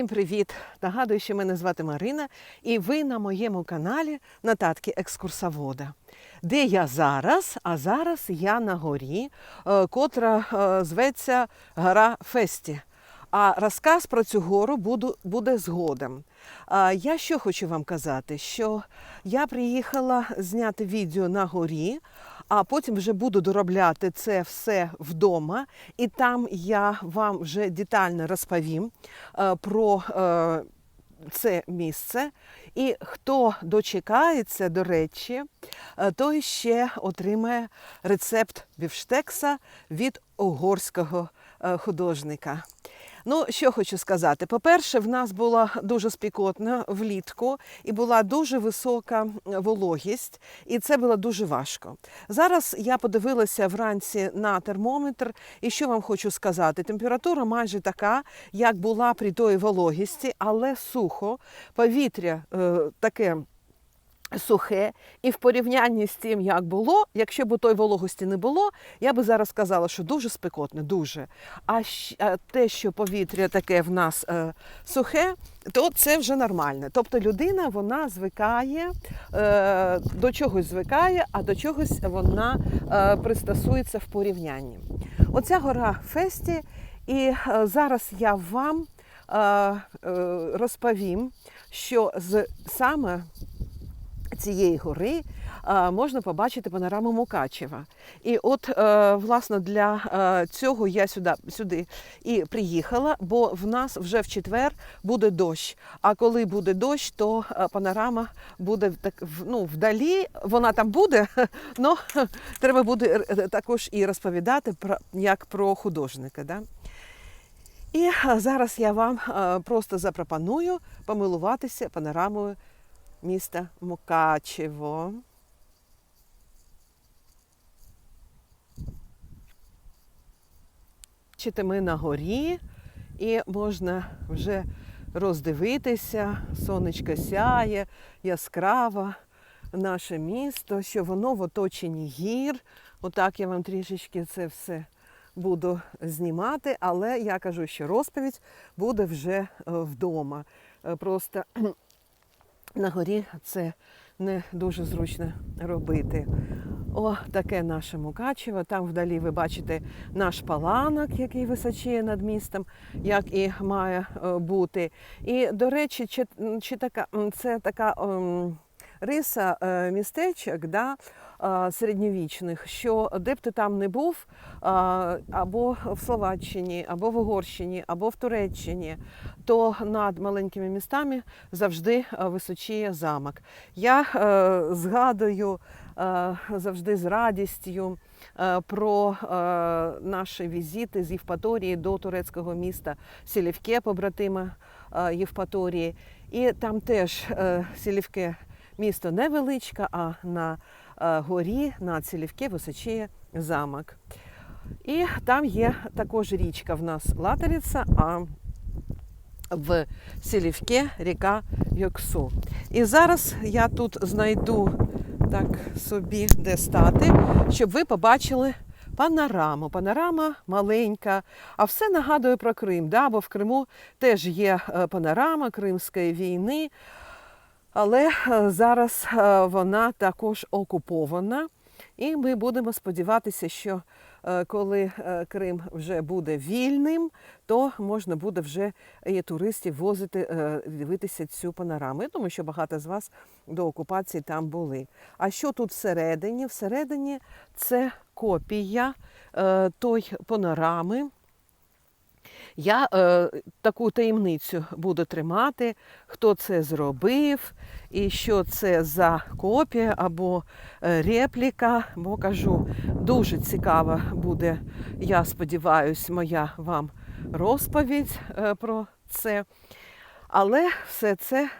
Всім привіт! Нагадую, що мене звати Марина, і ви на моєму каналі Нотатки екскурсовода. Де я зараз? А зараз я на горі, е, котра е, зветься Гора Фесті. А розказ про цю гору буду, буде згодом. Я що хочу вам казати? Що я приїхала зняти відео на горі, а потім вже буду доробляти це все вдома, і там я вам вже детально розповім е, про е, це місце. І хто дочекається, до речі, е, той ще отримає рецепт бівштекса від угорського художника. Ну, що хочу сказати. По-перше, в нас була дуже спікотна влітку і була дуже висока вологість, і це було дуже важко. Зараз я подивилася вранці на термометр, і що вам хочу сказати? Температура майже така, як була при тої вологісті, але сухо, повітря е, таке. Сухе, і в порівнянні з тим, як було, якщо б той вологості не було, я би зараз сказала, що дуже спекотне, дуже. А, те, що повітря таке в нас е, сухе, то це вже нормально. Тобто людина вона звикає е, до чогось звикає, а до чогось вона е, пристосується в порівнянні. Оця гора Фесті, і е, зараз я вам е, е, розповім, що з саме цієї гори е, можна побачити панораму Мукачева. І от, е, власне, для е, цього я сюди, сюди і приїхала, бо в нас вже в четвер буде дощ. А коли буде дощ, то панорама буде так, ну, вдалі, вона там буде, але треба буде також і розповідати про, як про художника. Да? І зараз я вам просто запропоную помилуватися панорамою міста Мукачево. Бачите, ми на горі і можна вже роздивитися, сонечко сяє, яскраво наше місто, що воно в оточенні гір. Отак я вам трішечки це все буду знімати, але я кажу, що розповідь буде вже е, вдома. Е, Просто на горі це не дуже зручно робити. О, таке наше Мукачево. Там вдалі ви бачите наш паланок, який височіє над містом, як і має е, бути. І, до речі, чи, чи така, це така ем, риса е, містечок, да, середньовічних, що де б ти там не був, або в Словаччині, або в Угорщині, або в Туреччині, то над маленькими містами завжди е, височіє замок. Я е, згадую е, завжди з радістю про наші візити з Євпаторії до турецького міста Селівке, побратима Євпаторії. І там теж е, Селівке місто невеличке, а на горі над Селівке височіє замок. І там є також річка в нас Латериця, а в Селівке ріка Йоксу. І зараз я тут знайду так собі де стати, щоб ви побачили панораму. Панорама маленька, а все нагадує про Крим. Да? Бо в Криму теж є е, панорама Кримської війни, але е, зараз е, вона також окупована. І ми будемо сподіватися, що е, коли Крим вже буде вільним, то можна буде вже і туристів возити, дивитися цю панораму. Я думаю, що багато з вас до окупації там були. А що тут всередині? Всередині це копія той панорами. Я е, таку таємницю буду тримати, хто це зробив і що це за копія або е, репліка. Бо кажу, дуже цікава буде, я сподіваюся, моя вам розповідь е, про це. Але все це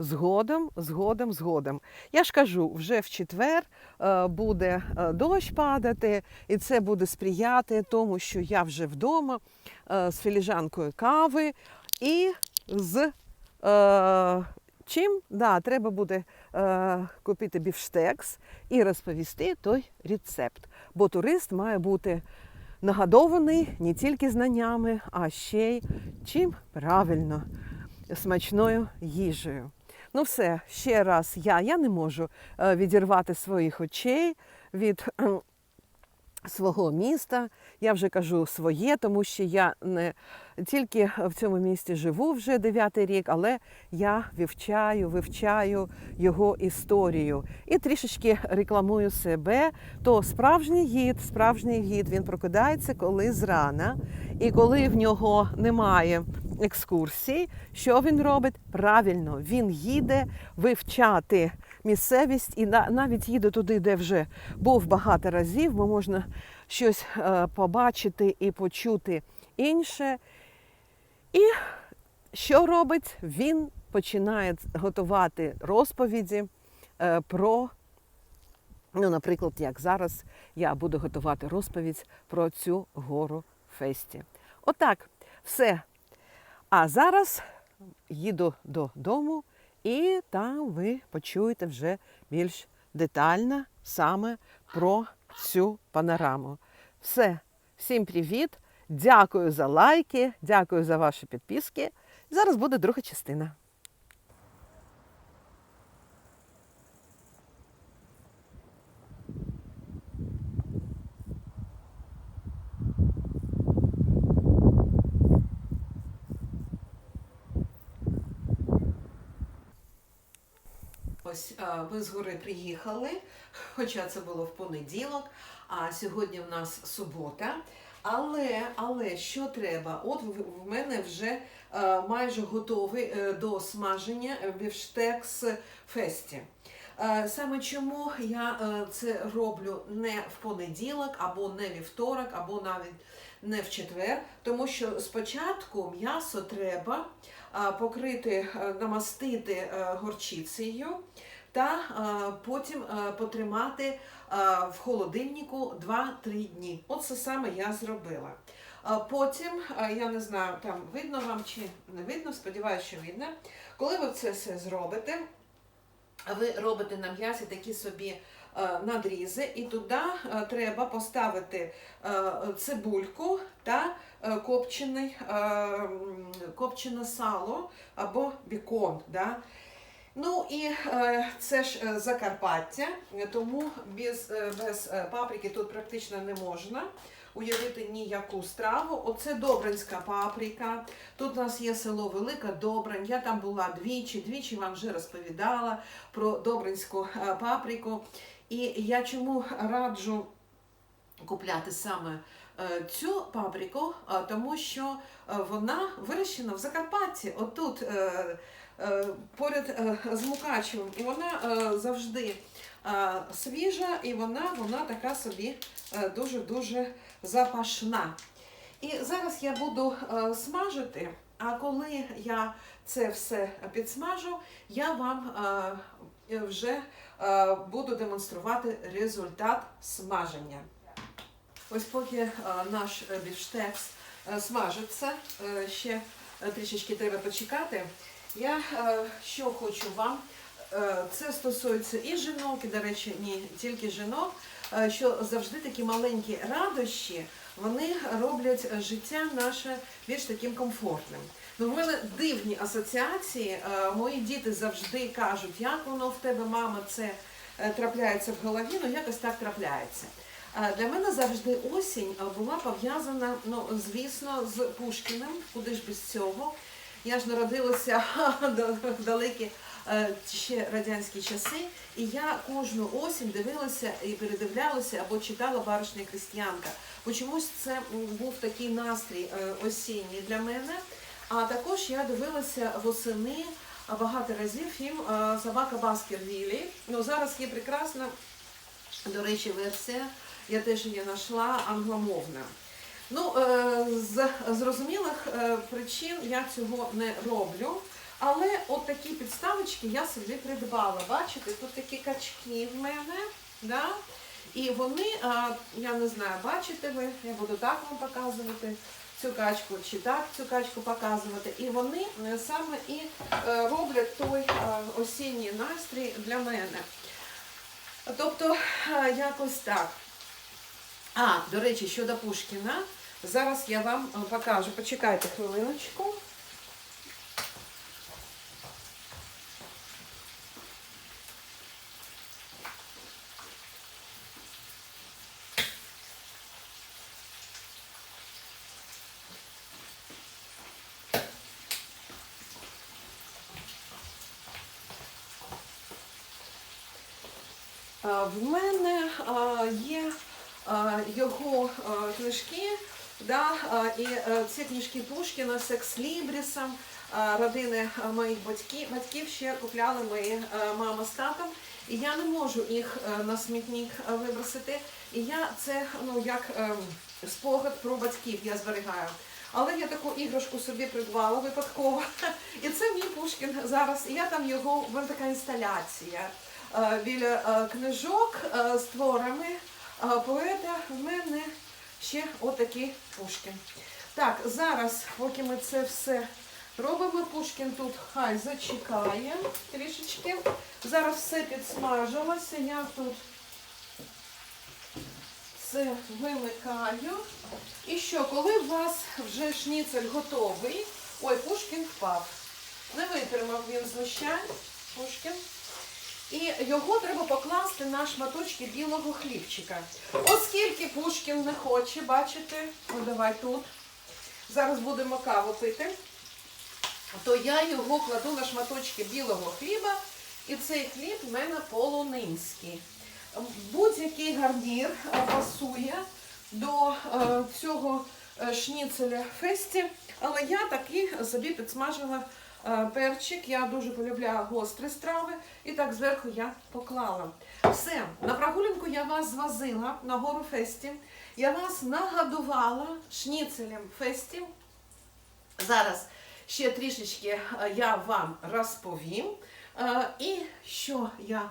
згодом, згодом, згодом. Я ж кажу, вже в четвер е, буде е, дощ падати, і це буде сприяти тому, що я вже вдома е, з філіжанкою кави і з е, чим да, треба буде е, купити бівштекс і розповісти той рецепт. Бо турист має бути нагодований не тільки знаннями, а ще й чим правильно смачною їжею. Ну, все, ще раз я, я не можу е, відірвати своїх очей від свого міста. Я вже кажу своє, тому що я не тільки в цьому місті живу вже дев'ятий рік, але я вивчаю, вивчаю його історію і трішечки рекламую себе. То справжній гід, справжній гід, він прокидається коли зрана, і коли в нього немає екскурсій, що він робить? Правильно, він їде вивчати місцевість і навіть їде туди, де вже був багато разів, бо можна щось е, побачити і почути інше. І що робить? Він починає готувати розповіді е, про, ну, наприклад, як зараз я буду готувати розповідь про цю гору Фесті. Отак, все. А зараз їду додому, і там ви почуєте вже більш детально саме про цю панораму. Все, всім привіт! Дякую за лайки, дякую за ваші підписки. Зараз буде друга частина. Ось ми з гори приїхали, хоча це було в понеділок, а сьогодні в нас субота. Але, але що треба? От в, в мене вже е, майже готовий е, до смаження бівштекс фесті. Е, Саме чому я е, це роблю не в понеділок, або не вівторок, або навіть не в четвер, тому що спочатку м'ясо треба е, покрити, намастити горчицею та потім потримати в холодильнику 2-3 дні. От це саме я зробила. Потім, я не знаю, там видно вам чи не видно, сподіваюся, що видно. Коли ви це все зробите, ви робите на м'ясі такі собі е, надрізи, і туди е, треба поставити е, цибульку та е, копчений, е, копчене сало або бікон. Да? Ну і це ж Закарпаття, тому без, без паприки тут практично не можна уявити ніяку страву. Оце Добринська паприка. Тут у нас є село Велика Добрань. Я там була двічі, двічі вам вже розповідала про Добринську е, паприку. І я чому раджу купляти саме е, цю паприку, тому що е, вона вирощена в Закарпатті. Отут е, е, поряд е, з Мукачевом. І вона е, завжди е, свіжа, і вона, вона така собі е, дуже-дуже запашна. І зараз я буду е, смажити, а коли я це все підсмажу, я вам е, вже е, буду демонструвати результат смаження. Ось поки е, наш е, бівштекс е, смажиться, е, ще е, трішечки треба почекати. Я е, що хочу вам, е, це стосується і жінок, і, до речі, не тільки жінок, е, що завжди такі маленькі радощі, вони роблять е, життя наше більш таким комфортним. Ну, в мене дивні асоціації. Е, Мої діти завжди кажуть, як воно в тебе, мама, це е, трапляється в голові, ну якось так трапляється. Е, Для мене завжди осінь е, була пов'язана, ну, звісно, з Пушкіним, куди ж без цього. Я ж народилася далекі е, ще радянські часи, і я кожну осінь дивилася і передивлялася або читала баришня Християнка. Бо чомусь це був такий настрій е, осінній для мене. А також я дивилася восени багато разів фільм е, Собака Баскервілі. Ну, зараз є прекрасна, до речі, версія. Я теж її знайшла англомовна. Ну, е, з зрозумілих е, причин я цього не роблю. Але от такі підставочки я собі придбала. Бачите, тут такі качки в мене. Да? І вони, я не знаю, бачите ви, я буду так вам показувати цю качку чи так цю качку показувати. І вони е, саме і е, роблять той е, осінній настрій для мене. Тобто, якось так. А, до речі, щодо Пушкіна, зараз я вам покажу. Почекайте хвилиночку. А, В мене є його книжки, да, і ці книжки Пушкіна з екслібрісом, а, родини моїх батьків, батьків ще купляли мої мама з татом. І я не можу їх е, на смітник е, вибросити. І я це ну як ем, спогад про батьків я зберігаю. Але я таку іграшку собі придбала випадково. І це мій Пушкін зараз. І я там його, в мене така інсталяція е, біля е, книжок е, з творами е, поета. В мене ще отакий Пушкін. Так, зараз, поки ми це все робимо, Пушкін тут хай зачекає трішечки. Зараз все підсмажилося. Я тут це вимикаю. І що, коли у вас вже шніцель готовий, ой, Пушкін впав. Не витримав він знущань, Пушкін. І його треба покласти на шматочки білого хлібчика. Оскільки Пушкін не хоче, бачите, ну давай тут. Зараз будемо каву пити, то я його кладу на шматочки білого хліба, і цей хліб в мене полонинський. Будь-який гарнір пасує до е, цього е, шніцеля фесті, але я таки собі підсмажила перчик. Я дуже полюбляю гострі страви, і так зверху я поклала. Все, на прогулянку я вас звозила на гору фесті. Я вас нагодувала шніцелем фесті. Зараз ще трішечки е, я вам розповім. Е, І що я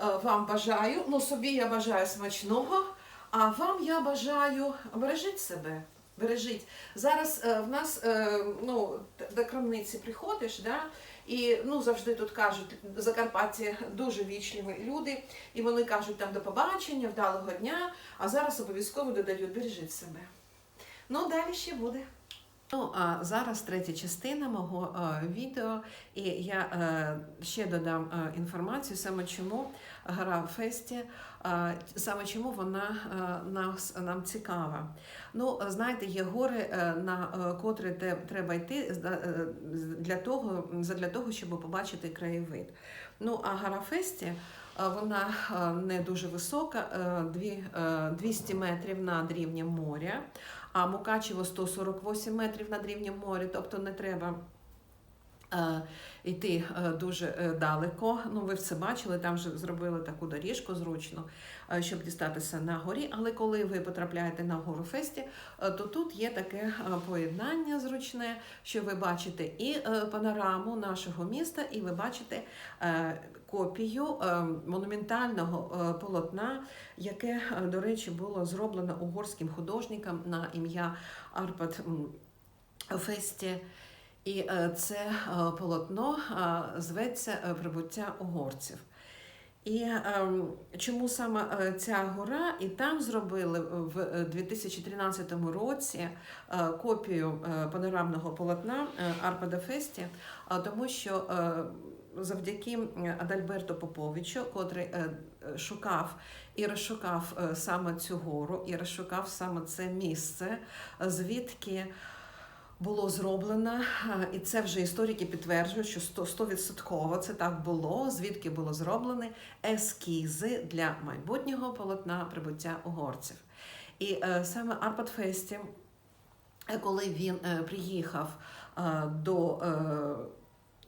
е, вам бажаю? Ну, собі я бажаю смачного, а вам я бажаю бережіть себе. Бережіть. Зараз е, в нас е, ну, до крамниці приходиш, да? і ну, завжди тут кажуть, в Закарпатті дуже вічливі люди, і вони кажуть там до побачення, вдалого дня, а зараз обов'язково додають бережіть себе. Ну, далі ще буде. Ну, а зараз третя частина мого е, відео, і я е, ще додам е, інформацію, саме чому гра Фесті, е, саме чому вона нас, нам цікава. Ну, знаєте, є гори, на котрі треба йти для того, для того, щоб побачити краєвид. Ну, а гора Фесті. е, Вона не дуже висока, е, е, 200 метрів над рівнем моря а Мукачево 148 метрів над рівнем моря, тобто не треба. е, Йти е, дуже е, далеко. Ну, ви все бачили, там вже зробили таку доріжку зручно, е, щоб дістатися на горі. Але коли ви потрапляєте на гору Фесті, то тут є таке поєднання зручне, що ви бачите і панораму нашого міста, і ви бачите копію е, монументального е, полотна, яке, е, до речі, було зроблено угорським художником на ім'я Арпад Фесті. І е, це полотно зветься Прибуття угорців. І ем, чому саме ця гора? І там зробили в е, 2013 році копію панорамного полотна Арпада Фесті, тому що завдяки Адальберту Поповичу, котрий е, шукав і розшукав е, саме цю гору, і розшукав саме це місце, звідки було зроблено, е, і це вже історики підтверджують, що 100%, 100% це так було, звідки було зроблені ескізи для майбутнього полотна прибуття угорців. І саме Арпад Фесті, коли він приїхав до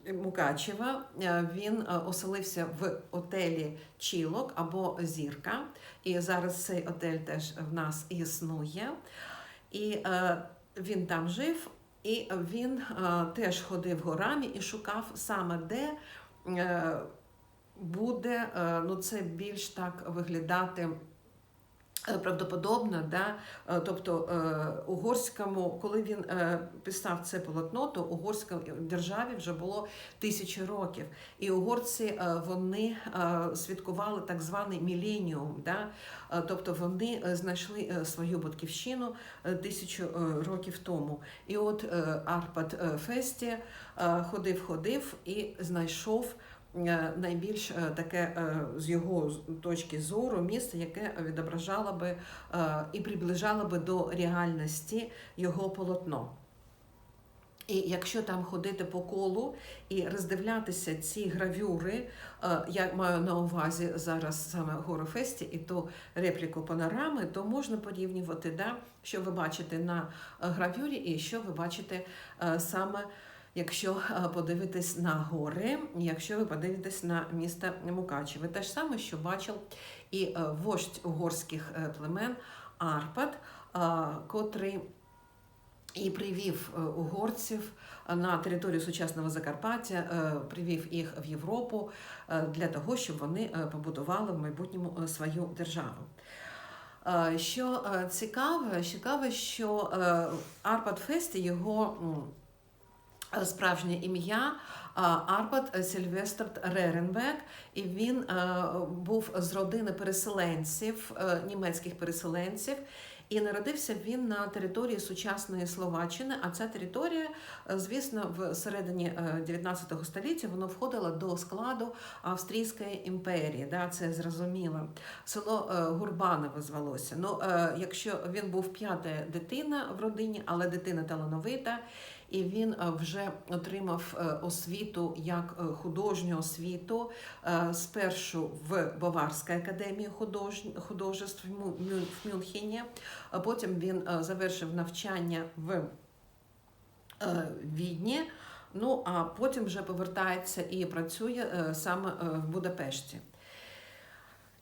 Мукачева, е, він е, оселився в отелі Чілок або Зірка. І зараз цей отель теж в нас існує. І е, він там жив, і він теж ходив горами і шукав саме де буде ну, це більш так виглядати. Е, Правдоподобно, да? Е, тобто е, угорському, коли він писав це полотно, то угорській державі вже було тисячі років. І угорці вони святкували так званий міленіум, да? Тобто вони знайшли свою батьківщину тисячу років тому. І от Арпад Фесті ходив-ходив і знайшов найбільш е, таке е, з його точки зору місце, яке відображало би е, і приближало би до реальності його полотно. І якщо там ходити по колу і роздивлятися ці гравюри, е, я маю на увазі зараз саме Горофесті і то репліку панорами, то можна порівнювати, да, що ви бачите на е, гравюрі, і що ви бачите е, саме. Якщо е, подивитись на гори, якщо ви подивитесь на місто Мукачеве, те ж саме, що бачив і е, вождь угорських е, племен Арпад, котрий і привів угорців на територію сучасного Закарпаття, привів їх в Європу для того, щоб вони побудували в майбутньому свою державу. Що цікаве, цікаве, що Арпад Фесті його справжнє ім'я Арпад Сільвестр Реренбек, і він е, був з родини переселенців, е, німецьких переселенців. І народився він на території сучасної Словаччини. А ця територія, е, звісно, в середині е, 19 століття воно входило до складу Австрійської імперії. Да, це зрозуміло. Село Гурбанове звалося. Ну, якщо він був п'ята дитина в родині, але дитина талановита. І він е, вже отримав е, освіту як е, художню освіту спершу в Баварській академії худож- художеств в Мюнхені, потім він завершив навчання в Відні. Ну а потім вже повертається і працює саме в Будапешті.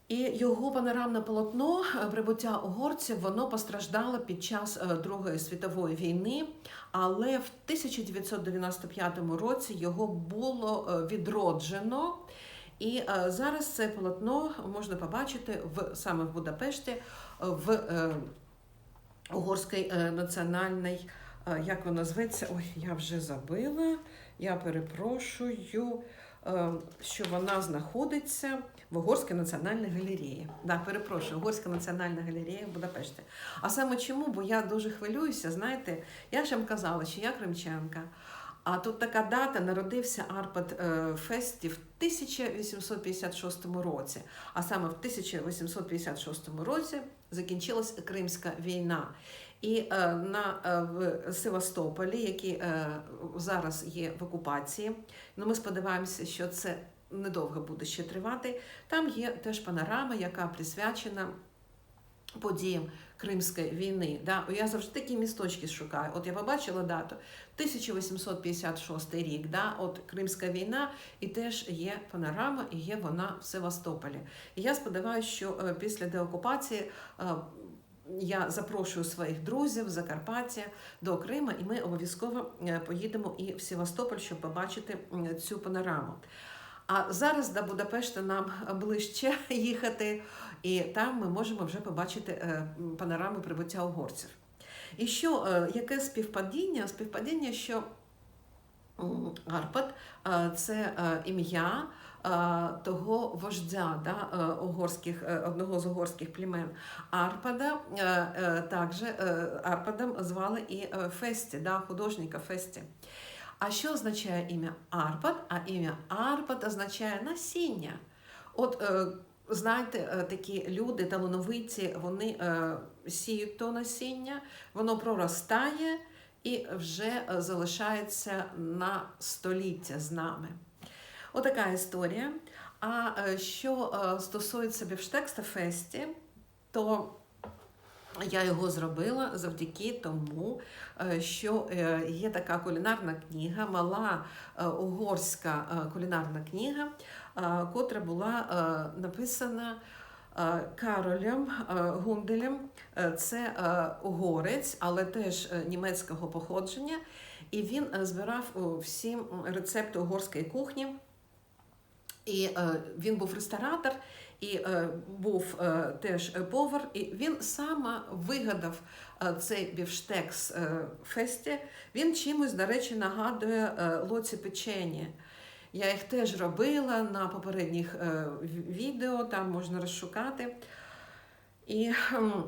І його панорамне полотно е, прибуття угорців воно постраждало під час е, Другої світової війни, але в 1995 році його було е, відроджено. І зараз це полотно можна побачити в саме в Будапешті в е, угорській національній, як воно зветься? Ой, я вже забила. Я перепрошую, що вона знаходиться в Угорській національній галереї. Да, перепрошую, Угорська національна галерея в Будапешті. А саме чому? Бо я дуже хвилююся. Знаєте, я ж вам казала, що я кримчанка. А тут така дата народився Арпад е, Фесті в 1856 році. А саме в 1856 році закінчилась Кримська війна. І е, на е, в Севастополі, який е, зараз є в окупації, ну ми сподіваємося, що це недовго буде ще тривати. Там є теж панорама, яка присвячена подіям Кримської війни. Да? Я завжди такі місточки шукаю. От я побачила дату 1856 рік, да? от Кримська війна, і теж є панорама, і є вона в Севастополі. І я сподіваюся, що після деокупації. Я запрошую своїх друзів Закарпаття до Крима, і ми обов'язково е, поїдемо і в Севастополь, щоб побачити цю панораму. А зараз до Будапешта нам ближче їхати, і там ми можемо вже побачити е, панораму прибуття угорців. І що, е, яке співпадіння? Співпадіння, що е, це ім'я того вождя да, е, угорських, е, одного з угорських племен Арпада. е, е, Також е, Арпадом звали і е, Фесті, да, художника Фесті. А що означає ім'я Арпад? А ім'я Арпад означає насіння. От е, знаєте, е, такі люди талановиті, вони е, сіють то насіння, воно проростає і вже е, залишається на століття з нами. Отака історія. А е, що е, стосується бівштекста Фесті, то я його зробила завдяки тому, е, що є така кулінарна книга, мала угорська кулінарна книга, котра була написана Каролем Гунделем. Це угорець, але теж німецького походження. І він збирав всі рецепти угорської кухні. І е, він був ресторатор, і е, був е, теж повар, і він саме вигадав цей бівштекс фесті. Він чимось, до речі, нагадує лоці печені. Я їх теж робила на попередніх відео, там можна розшукати. І, ем,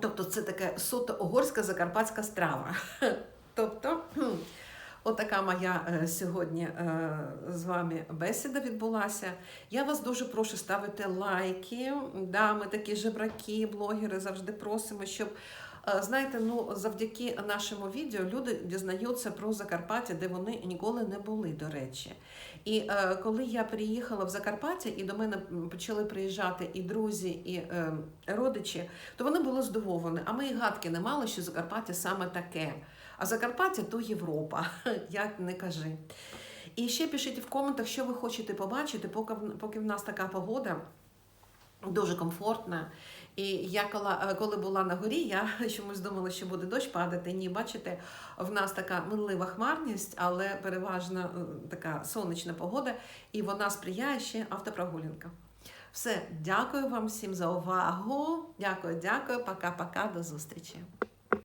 тобто, це таке суто угорська закарпатська страва. Тобто, Отака моя е, сьогодні е, з вами бесіда відбулася. Я вас дуже прошу ставити лайки. Да, ми такі жебраки, блогери завжди просимо, щоб Е, Знаєте, ну завдяки нашому відео люди дізнаються про Закарпаття, де вони ніколи не були, до речі. І е, коли я приїхала в Закарпаття, і до мене почали приїжджати і друзі, і е, родичі, то вони були здивовані. А ми і гадки не мали, що Закарпаття саме таке. А Закарпаття то Європа, як не кажи. І ще пишіть в коментах, що ви хочете побачити, поки, поки в нас така погода. Дуже комфортна. І я коли, е, коли була на горі, я чомусь думала, що буде дощ падати. Ні, бачите, в нас така минлива хмарність, але переважно е, така сонячна погода, і вона сприяє ще автопрогулянкам. Все, дякую вам всім за увагу. Дякую, дякую. Пока-пока, до зустрічі.